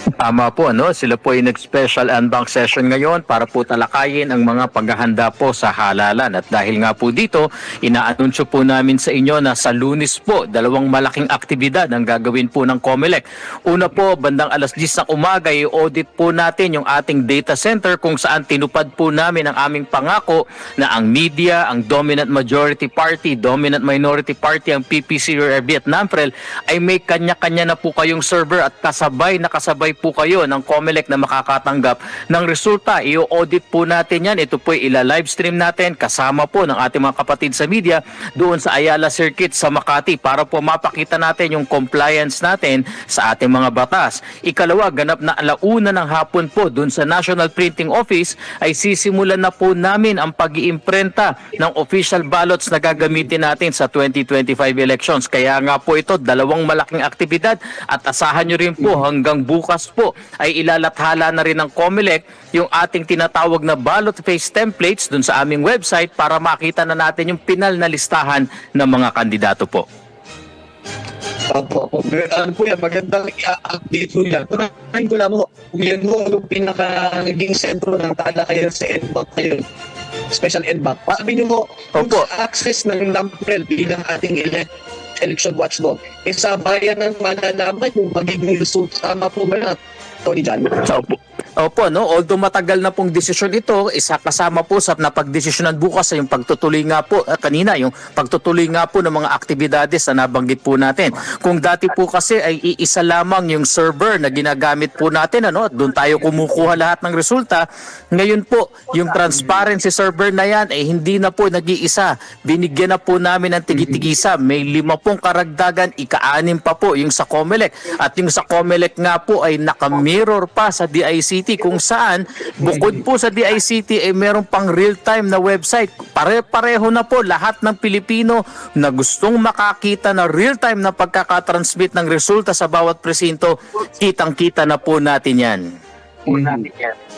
Tama po, no? Sila po ay nag-special unbank session ngayon para po talakayin ang mga paghahanda po sa halalan. At dahil nga po dito, inaanunsyo po namin sa inyo na sa lunis po, dalawang malaking aktibidad ang gagawin po ng COMELEC. Una po, bandang alas 10 ng umaga, i-audit po natin yung ating data center kung saan tinupad po namin ang aming pangako na ang media, ang dominant majority party, dominant minority party, ang PPC or Vietnam Frel, ay may kanya-kanya na po kayong server at kasabay na kasabay po kayo ng COMELEC na makakatanggap ng resulta. I-audit po natin yan. Ito po ila-livestream natin kasama po ng ating mga kapatid sa media doon sa Ayala Circuit sa Makati para po mapakita natin yung compliance natin sa ating mga batas. Ikalawa, ganap na alauna ng hapon po doon sa National Printing Office ay sisimulan na po namin ang pag-iimprenta ng official ballots na gagamitin natin sa 2025 elections. Kaya nga po ito, dalawang malaking aktibidad at asahan nyo rin po hanggang bukas po ay ilalathala na rin ng COMELEC yung ating tinatawag na ballot face templates dun sa aming website para makita na natin yung pinal na listahan ng mga kandidato po. Opo. Ano po yan, magandang i-update po yan. Kunahin ko lang mo, kung yan ho, yung pinaka naging sentro ng talakayan sa EDBAC ngayon, special EDBAC. Sabi niyo ho, Opo. access ng NAMPREL bilang ating ele- election watchdog, eh sa bayan ng malalaman yung magiging result. Tama po ba Tony Jan? Opo. Opo, no? Although matagal na pong desisyon ito, isa kasama po sa napagdesisyonan bukas ay yung pagtutuloy nga po, ah, kanina, yung pagtutuloy nga po ng mga aktibidades na nabanggit po natin. Kung dati po kasi ay iisa lamang yung server na ginagamit po natin, ano, at doon tayo kumukuha lahat ng resulta, ngayon po, yung transparency server na yan ay hindi na po nag-iisa. Binigyan na po namin ng tigitigisa. May lima pong karagdagan, ika-anim pa po yung sa COMELEC. At yung sa COMELEC nga po ay naka-mirror pa sa DICT kung saan bukod po sa DICT ay meron pang real-time na website. Pare-pareho na po lahat ng Pilipino na gustong makakita na real-time na pagkakatransmit ng resulta sa bawat presinto, kitang-kita na po natin yan. Mm.